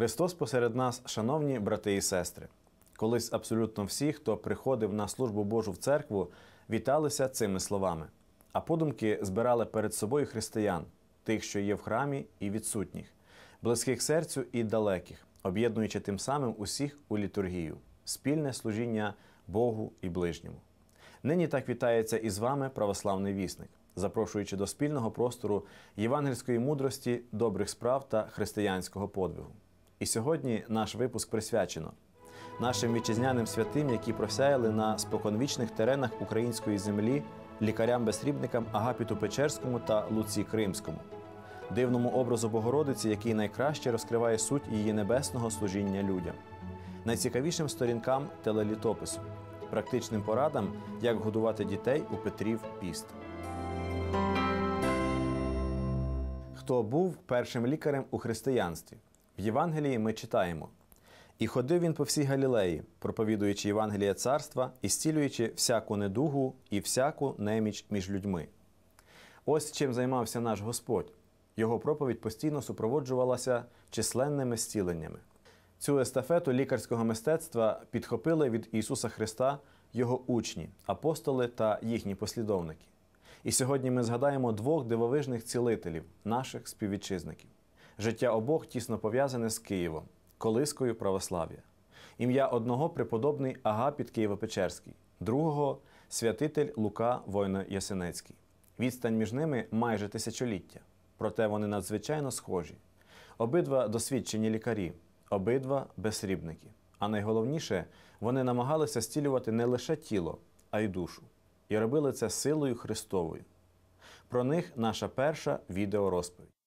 Христос посеред нас, шановні брати і сестри. Колись абсолютно всі, хто приходив на службу Божу в церкву, віталися цими словами, а подумки збирали перед собою християн, тих, що є в храмі, і відсутніх, близьких серцю і далеких, об'єднуючи тим самим усіх у літургію, спільне служіння Богу і ближньому. Нині так вітається і з вами православний вісник, запрошуючи до спільного простору євангельської мудрості, добрих справ та християнського подвигу. І сьогодні наш випуск присвячено нашим вітчизняним святим, які просяяли на споконвічних теренах української землі лікарям-безсрібникам Агапіту Печерському та Луці Кримському, дивному образу Богородиці, який найкраще розкриває суть її небесного служіння людям, найцікавішим сторінкам телелітопису, практичним порадам, як годувати дітей у Петрів піст. Хто був першим лікарем у християнстві? В Євангелії ми читаємо. І ходив він по всій Галілеї, проповідуючи Євангеліє царства і зцілюючи всяку недугу і всяку неміч між людьми. Ось чим займався наш Господь. Його проповідь постійно супроводжувалася численними зціленнями. Цю естафету лікарського мистецтва підхопили від Ісуса Христа його учні, апостоли та їхні послідовники. І сьогодні ми згадаємо двох дивовижних цілителів, наших співвітчизників. Життя обох тісно пов'язане з Києвом, колискою православ'я. Ім'я одного преподобний Агапіт Києво-Печерський, другого святитель Лука Войно-Ясенецький. Відстань між ними майже тисячоліття. Проте вони надзвичайно схожі. Обидва досвідчені лікарі, обидва безсрібники. А найголовніше, вони намагалися зцілювати не лише тіло, а й душу. І робили це силою Христовою. Про них наша перша відеорозповідь.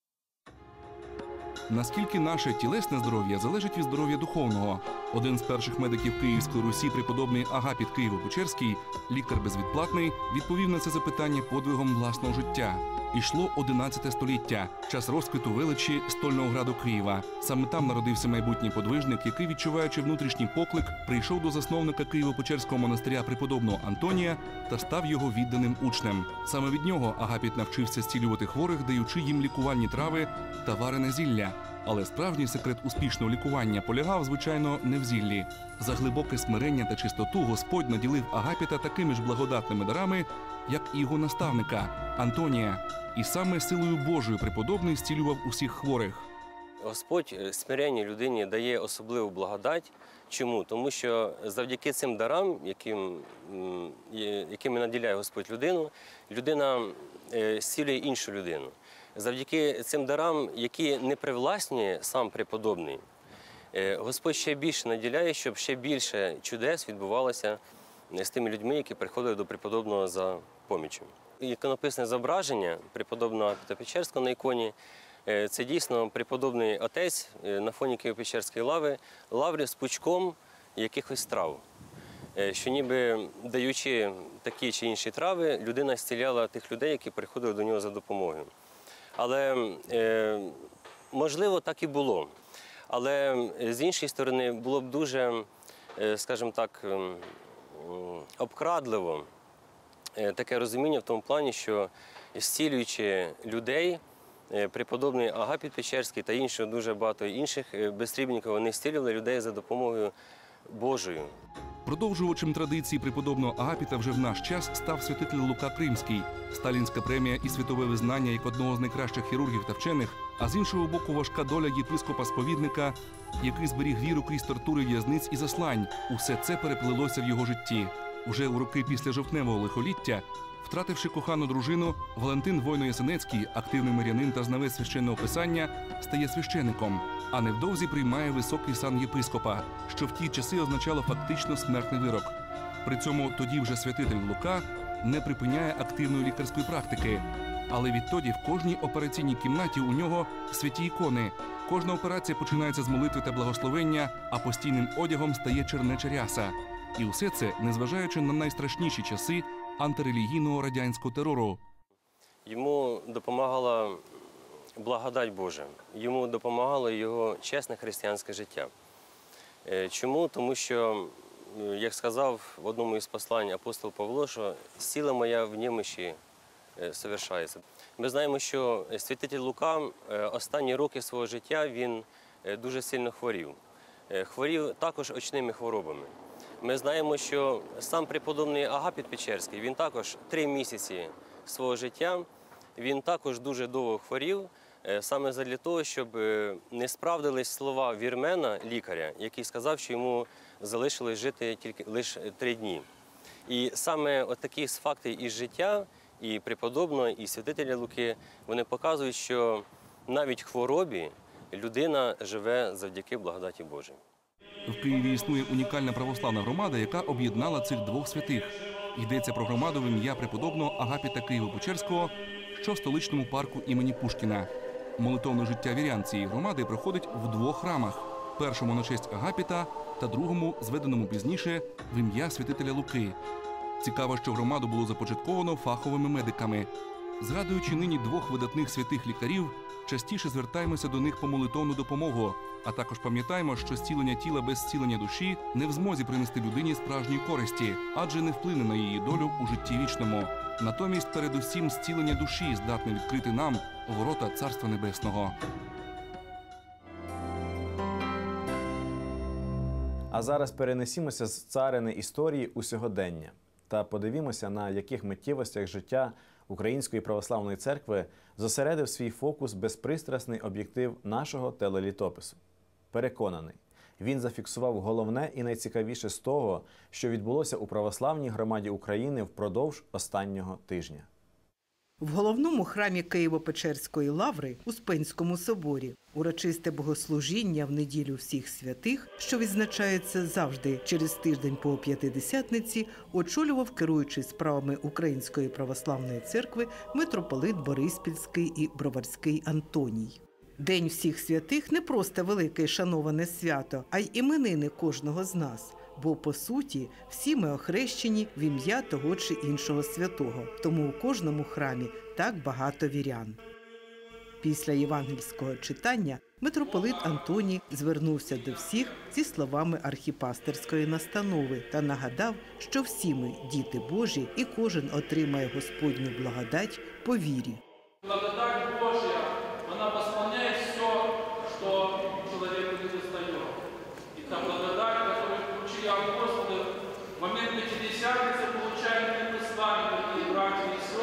Наскільки наше тілесне здоров'я залежить від здоров'я духовного? Один з перших медиків Київської Русі, преподобний Агапіт Києво-Печерський, лікар безвідплатний, відповів на це запитання подвигом власного життя. Ішло 11 століття, час розквіту величі стольного граду Києва. Саме там народився майбутній подвижник, який, відчуваючи внутрішній поклик, прийшов до засновника Києво-Печерського монастиря преподобного Антонія та став його відданим учнем. Саме від нього Агапіт навчився зцілювати хворих, даючи їм лікувальні трави та варене зілля. Але справжній секрет успішного лікування полягав, звичайно, не в зіллі. За глибоке смирення та чистоту Господь наділив Агапіта такими ж благодатними дарами, як і його наставника Антонія. І саме силою Божою преподобний зцілював усіх хворих. Господь е, смиренній людині дає особливу благодать. Чому? Тому що завдяки цим дарам, яким, якими наділяє Господь людину, людина е, зцілює іншу людину. Завдяки цим дарам, які не привласнює сам преподобний, е, Господь ще більше наділяє, щоб ще більше чудес відбувалося з тими людьми, які приходили до преподобного за помічю. Іконописне зображення преподобного Печерського на іконі е, це дійсно преподобний отець е, на фоні Києво-Печерської лави, лаври з пучком якихось трав. Е, Що ніби даючи такі чи інші трави, людина зціляла тих людей, які приходили до нього за допомогою. Але можливо так і було. Але з іншої сторони було б дуже, скажімо так, ем, обкрадливо таке розуміння в тому плані, що зцілюючи людей, е, преподобний Агапіт Печерський та інші дуже багато інших е, безсрібників, вони зцілювали людей за допомогою Божою. Продовжувачем традиції преподобного Агапіта вже в наш час став святитель Лука Кримський, сталінська премія і світове визнання як одного з найкращих хірургів та вчених, а з іншого боку, важка доля єпископа-сповідника, який зберіг віру крізь тортури в'язниць і заслань. Усе це переплилося в його житті. Уже у роки після жовтневого лихоліття, втративши кохану дружину, Валентин Войно-Ясенецький, активний мирянин та знавець священного писання, стає священником, а невдовзі приймає високий сан єпископа, що в ті часи означало фактично смертний вирок. При цьому тоді вже святитель Лука не припиняє активної лікарської практики. Але відтоді в кожній операційній кімнаті у нього святі ікони. Кожна операція починається з молитви та благословення, а постійним одягом стає чернеча ряса. І усе це, незважаючи на найстрашніші часи антирелігійного радянського терору. Йому допомагала благодать Божа, йому допомагало його чесне християнське життя. Е, Чому? Тому що, як сказав в одному із послань апостол Павло, що сила моя в немощі е, совершається. Ми знаємо, що святитель Лука е, останні роки свого життя він дуже сильно хворів. Хворів також очними хворобами. Ми знаємо, що сам преподобний Агапіт Печерський, він також три місяці свого життя, він також дуже довго хворів, е, саме для того, щоб е, не справдились слова вірмена, лікаря, який сказав, що йому залишилось жити тільки лише три дні. І саме от такі факти із життя і преподобного, і святителя Луки, вони показують, що навіть хворобі людина живе завдяки благодаті Божій. В Києві існує унікальна православна громада, яка об'єднала цих двох святих. Йдеться про громаду в ім'я преподобного Агапіта Києво-Печерського, що в столичному парку імені Пушкіна. Молитовне життя вірян цієї громади проходить в двох храмах: першому на честь Агапіта та другому, зведеному пізніше, в ім'я святителя Луки. Цікаво, що громаду було започатковано фаховими медиками. Згадуючи нині двох видатних святих лікарів, частіше звертаємося до них по молитовну допомогу, а також пам'ятаємо, що зцілення тіла без зцілення душі не в змозі принести людині справжньої користі, адже не вплине на її долю у житті вічному. Натомість, передусім, зцілення душі здатне відкрити нам ворота Царства Небесного. А зараз перенесімося з царини історії у сьогодення та подивімося, на яких миттєвостях життя Української православної церкви зосередив свій фокус безпристрасний об'єктив нашого телелітопису. Переконаний, він зафіксував головне і найцікавіше з того, що відбулося у православній громаді України впродовж останнього тижня. В головному храмі Києво-Печерської лаври у Спенському соборі урочисте богослужіння в неділю всіх святих, що відзначається завжди через тиждень по п'ятидесятниці, очолював керуючий справами Української православної церкви митрополит Бориспільський і Броварський Антоній. День всіх святих не просто велике й шановане свято, а й іменини кожного з нас. Бо по суті всі ми охрещені в ім'я того чи іншого святого, тому у кожному храмі так багато вірян. Після євангельського читання митрополит Антоній звернувся до всіх зі словами архіпастерської настанови та нагадав, що всі ми діти Божі, і кожен отримає Господню благодать по вірі.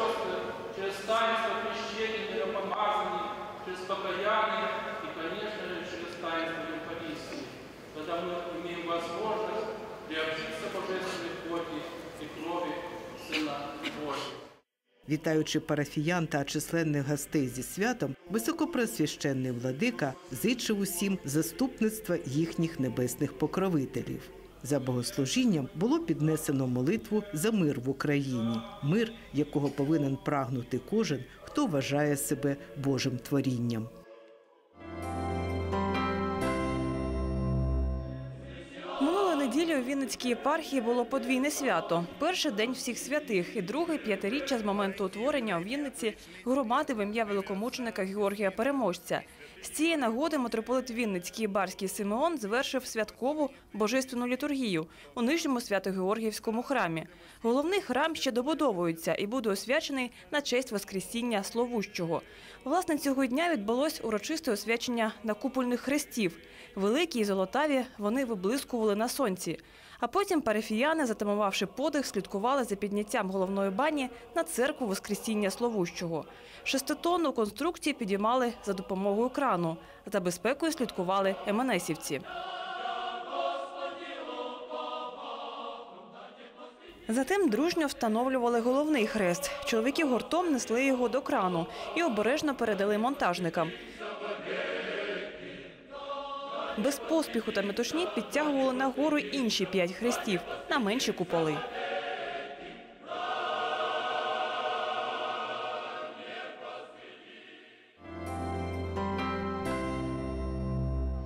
братья и сестры, через таинство крещения, миропомазания, через покаяние и, конечно же, через таинство Евхаристии, когда мы имеем возможность приобщиться божественной плоти и крови Сына Божьего. Вітаючи парафіян та численних гостей зі святом, високопресвященний владика зичив усім заступництва їхніх небесних покровителів. За богослужінням було піднесено молитву за мир в Україні, мир, якого повинен прагнути кожен, хто вважає себе Божим творінням. Неділі у Вінницькій єпархії було подвійне свято. Перший день всіх святих і другий п'ятиріччя з моменту утворення у Вінниці громади в ім'я великомученика Георгія Переможця. З цієї нагоди митрополит Вінницький Барський Симеон звершив святкову божественну літургію у нижньому свято-Георгіївському храмі. Головний храм ще добудовується і буде освячений на честь Воскресіння Словущого. Власне, цього дня відбулось урочисте освячення накупольних хрестів. Великі і золотаві вони виблискували на сонці. А потім парафіяни, затамувавши подих, слідкували за підняттям головної бані на церкву Воскресіння Словущого. Шеститонну конструкцію підіймали за допомогою крану. За безпекою слідкували еманесівці. Затим дружньо встановлювали головний хрест. Чоловіки гуртом несли його до крану і обережно передали монтажникам. Без поспіху та метушні підтягували нагору інші п'ять хрестів на менші куполи.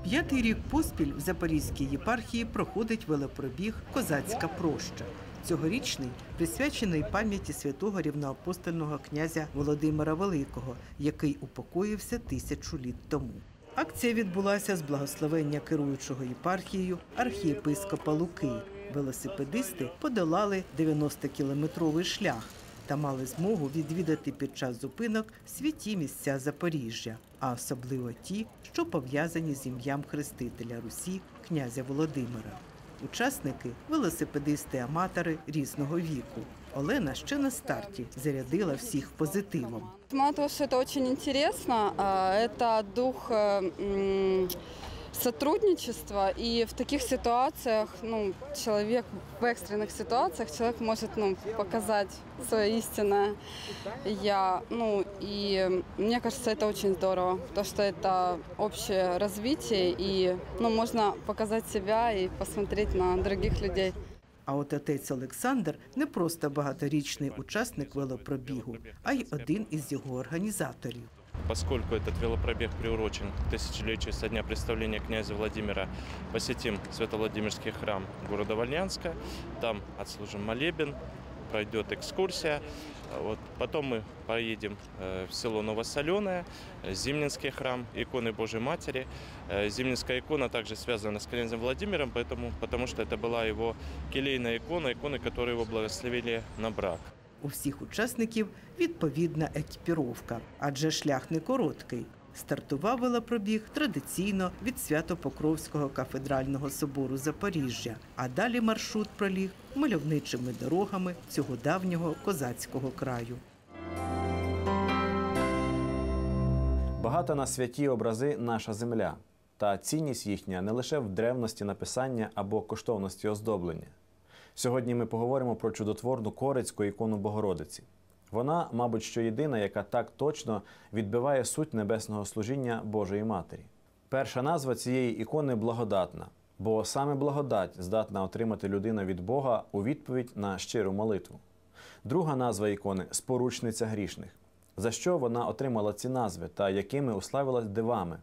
П'ятий рік поспіль в Запорізькій єпархії проходить велопробіг Козацька проща. Цьогорічний присвячений пам'яті святого рівноапостольного князя Володимира Великого, який упокоївся тисячу літ тому. Акція відбулася з благословення керуючого єпархією архієпископа Луки. Велосипедисти подолали 90-кілометровий шлях. та мали змогу відвідати під час зупинок святі місця Запоріжжя, а особливо ті, що пов'язані з ім'ям хрестителя Русі князя Володимира. Учасники велосипедисти-аматори різного віку. Олена ще на старті зарядила всіх позитивом. Мало того, що це дуже цікаво, це дух э, м, сотрудничества. И в таких ситуациях, ну, человек в экстренных ситуациях, человек может, ну, показать свое истинное я. Ну, и мне кажется, это очень здорово, потому что это общее развитие, и, ну, можно показать себя и посмотреть на других людей. А от отець Олександр не просто багаторічний учасник велопробігу, а й один із його організаторів. Поскольку этот велопробег приурочен к тысячелетию со дня представления князя Владимира, посетим Свято-Владимирский храм города Вольнянска. Там отслужим молебен, пройдет экскурсия. Вот. Потом мы поедем э, в село Новосоленое, э, Зимнинский храм иконы Божьей Матери. Э, Зимнинская икона также связана с князем Владимиром, поэтому, потому что это была его келейная икона, иконы, которые его благословили на брак. У всіх учасників відповідна екіпіровка, адже шлях не короткий. Стартував велопробіг традиційно від Свято-Покровського кафедрального собору Запоріжжя, а далі маршрут проліг мальовничими дорогами цього давнього козацького краю. Багата на святі образи наша земля, та цінність їхня не лише в древності написання або коштовності оздоблення. Сьогодні ми поговоримо про чудотворну корицьку ікону Богородиці. Вона, мабуть, що єдина, яка так точно відбиває суть небесного служіння Божої Матері. Перша назва цієї ікони благодатна, бо саме благодать здатна отримати людина від Бога у відповідь на щиру молитву. Друга назва ікони споручниця грішних. За що вона отримала ці назви та якими уславилась дивами?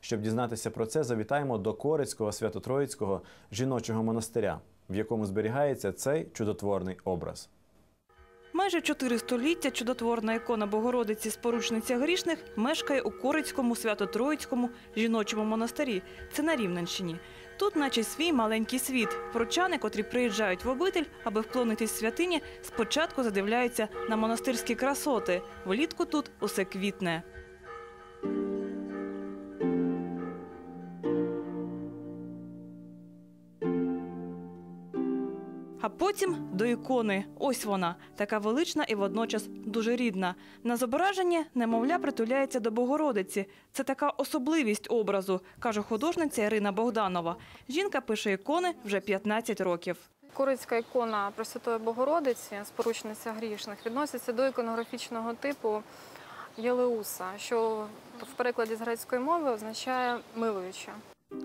Щоб дізнатися про це, завітаємо до Корицького Свято-Троїцького жіночого монастиря, в якому зберігається цей чудотворний образ. Майже чотири століття чудотворна ікона Богородиці Споручниця грішних мешкає у Корицькому Свято-Троїцькому жіночому монастирі. Це на Рівненщині. Тут, наче свій маленький світ. Прочани, котрі приїжджають в обитель, аби вклонитись святині, спочатку задивляються на монастирські красоти. Влітку тут усе квітне. А потім до ікони. Ось вона, така велична і водночас дуже рідна. На зображенні немовля притуляється до Богородиці. Це така особливість образу, каже художниця Ірина Богданова. Жінка пише ікони вже 15 років. Корицька ікона Пресвятої Богородиці, споручниця грішних, відноситься до іконографічного типу Єлеуса, що в перекладі з грецької мови означає милуюча.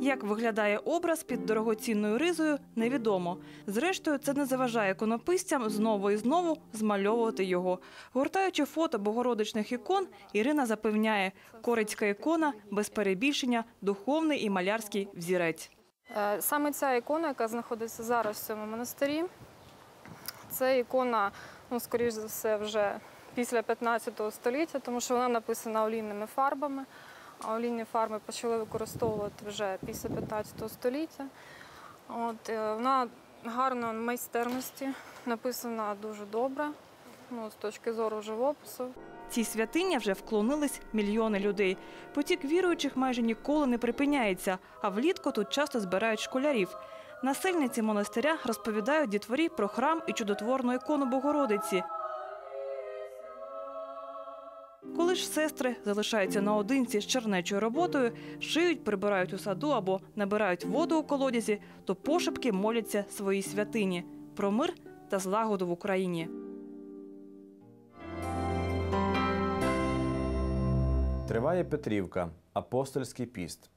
Як виглядає образ під дорогоцінною ризою, невідомо. Зрештою, це не заважає іконописцям знову і знову змальовувати його. Гортаючи фото богородичних ікон, Ірина запевняє, корицька ікона без перебільшення, духовний і малярський взірець. Е, Саме ця ікона, яка знаходиться зараз в цьому монастирі, це ікона, ну, скоріш за все, вже після 15 століття, тому що вона написана олійними фарбами. А олійні фарби почали використовувати вже після 15 століття. От, е, вона гарно майстерності, написана дуже добре, ну, з точки зору живопису. Цій святині вже вклонились мільйони людей. Потік віруючих майже ніколи не припиняється, а влітку тут часто збирають школярів. Насельниці монастиря розповідають дітворі про храм і чудотворну ікону Богородиці. Коли ж сестри залишаються наодинці з чернечою роботою, шиють, прибирають у саду або набирають воду у колодязі, то пошепки моляться своїй святині про мир та злагоду в Україні. Триває Петрівка, апостольський піст.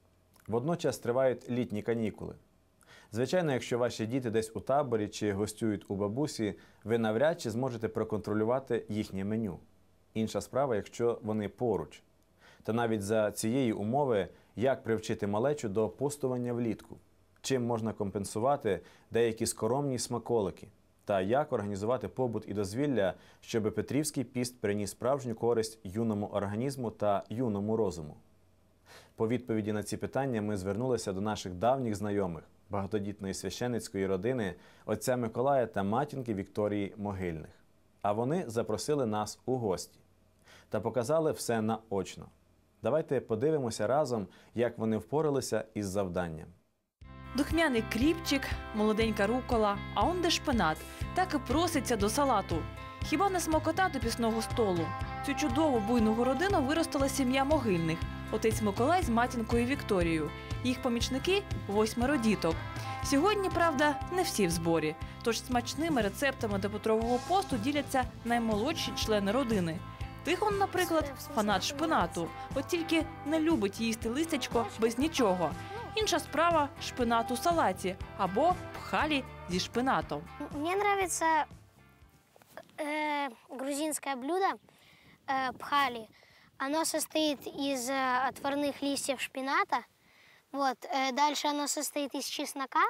Водночас тривають літні канікули. Звичайно, якщо ваші діти десь у таборі чи гостюють у бабусі, ви навряд чи зможете проконтролювати їхнє меню. Інша справа, якщо вони поруч. Та навіть за цієї умови, як привчити малечу до постування влітку, чим можна компенсувати деякі скоромні смаколики, та як організувати побут і дозвілля, щоб Петрівський піст приніс справжню користь юному організму та юному розуму. По відповіді на ці питання ми звернулися до наших давніх знайомих багатодітної священицької родини отця Миколая та матінки Вікторії Могильних. а вони запросили нас у гості та показали все наочно. Давайте подивимося разом, як вони впоралися із завданням. Духмяний кріпчик, молоденька рукола, а он де шпинат, так і проситься до салату. Хіба не смокота до пісного столу? Цю чудову буйну родину виростила сім'я могильних. Отець Миколай з матінкою Вікторією. Їх помічники восьмеро діток. Сьогодні, правда, не всі в зборі. Тож смачними рецептами до Петрового посту діляться наймолодші члени родини. Тихон, наприклад, фанат шпинату, от тільки не любить їсти листячко без нічого. Інша справа шпинат у салаті або пхалі зі шпинатом. Мне нравится э, грузинское блюдо э, пхали. Оно состоит из э, отварных листьев шпината. Вот. э, дальше оно состоит из чеснока,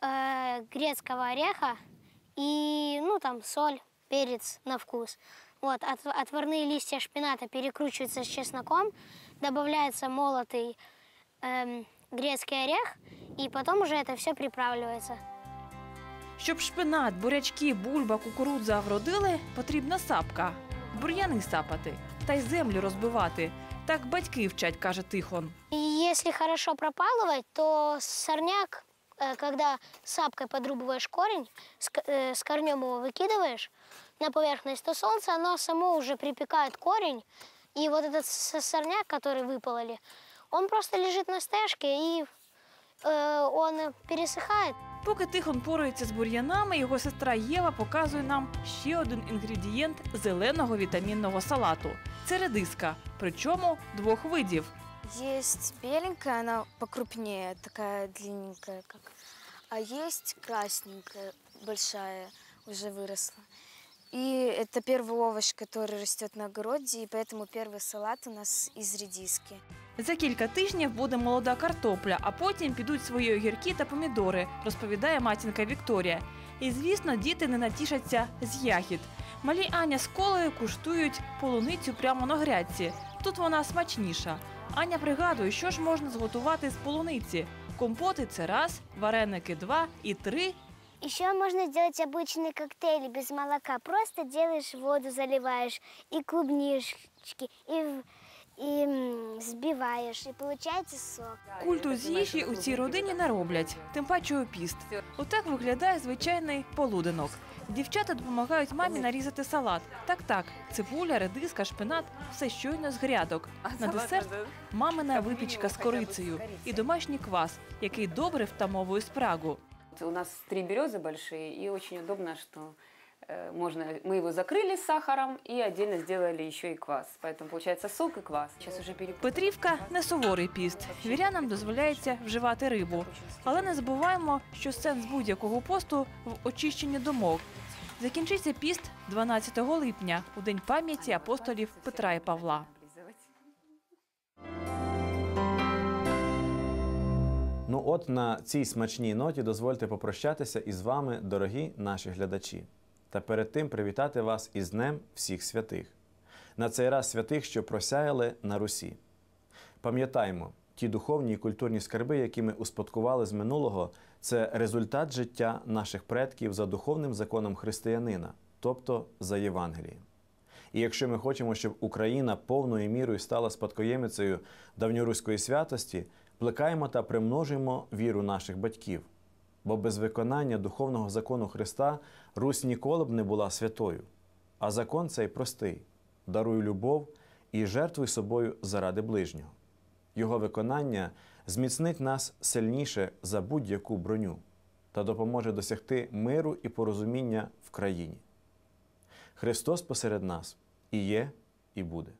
э, грецкого ореха и, ну, там, соль, перец на вкус. Вот. От- отварные листья шпината перекручиваются с чесноком, добавляется молотый эм, грецкий орех, и потом уже это все приправливается. Щоб шпинат, бурячки, бульба, кукурудза вродили, потрібна сапка. Бур'яни сапати та й землю розбивати. Так батьки вчать, каже Тихон. И если хорошо пропалывать, то сорняк, э, когда сапкой подрубываешь корень, с, к- э, с корнем его выкидываешь на поверхность, то солнце, оно само уже припекает корень, и вот этот с- сорняк, который выпололи, он просто лежит на стежке, и э, он пересыхает. Поки Тихон порується з бур'янами, його сестра Єва показує нам ще один інгредієнт зеленого вітамінного салату це редиска, причому двох видів. Есть беленькая, она покрупнее, такая длинненькая, как. А есть красненькая, большая, уже выросла. И это первый овощ, который растет на огороде, и поэтому первый салат у нас из редиски. За кілька тижнів буде молода картопля, а потім підуть свої огірки та помідори, розповідає матінка Вікторія. І звісно, діти не натішаться з ягід. Малі Аня з колею куштують полуницю прямо на грядці. Тут вона смачніша. Аня пригадує, що ж можна зготувати з полуниці. Компоти це раз, вареники два і три. Еще можно сделать обычный коктейль без молока. Просто делаешь воду, заливаешь и клубнички, и, в- и м, взбиваешь, и получается сок. Культу з їжі у цій родині не роблять, тим паче у піст. Отак виглядає звичайний полуденок. Дівчата допомагають мамі нарізати салат. Так, так, цибуля, редиска, шпинат все щойно з грядок. На десерт мамина випічка з корицею і домашній квас, який добре втамовує спрагу. У нас три березы большие, и очень удобно, что э, можно. Мы его закрыли с сахаром и отдельно сделали еще и квас. Поэтому получается сок и квас. Сейчас уже перепутала. Петрівка не суворий піст. Вірянам дозволяється вживати рибу. Але не забуваємо, що сенс будь-якого посту в очищенні домов. Закінчиться піст 12 липня, у день пам'яті апостолів Петра і Павла. Ну от на цій смачній ноті дозвольте попрощатися із вами, дорогі наші глядачі, та перед тим привітати вас із Днем всіх святих. На цей раз святих, що просяяли на Русі. Пам'ятаймо, ті духовні і культурні скарби, які ми успадкували з минулого, це результат життя наших предків за духовним законом християнина, тобто за Євангелієм. І якщо ми хочемо, щоб Україна повною мірою стала спадкоємицею давньоруської святості, плекаємо та примножуємо віру наших батьків. Бо без виконання духовного закону Христа Русь ніколи б не була святою. А закон цей простий: даруй любов і жертвуй собою заради ближнього. Його виконання зміцнить нас сильніше за будь-яку броню та допоможе досягти миру і порозуміння в країні. Христос посеред нас і є, і буде.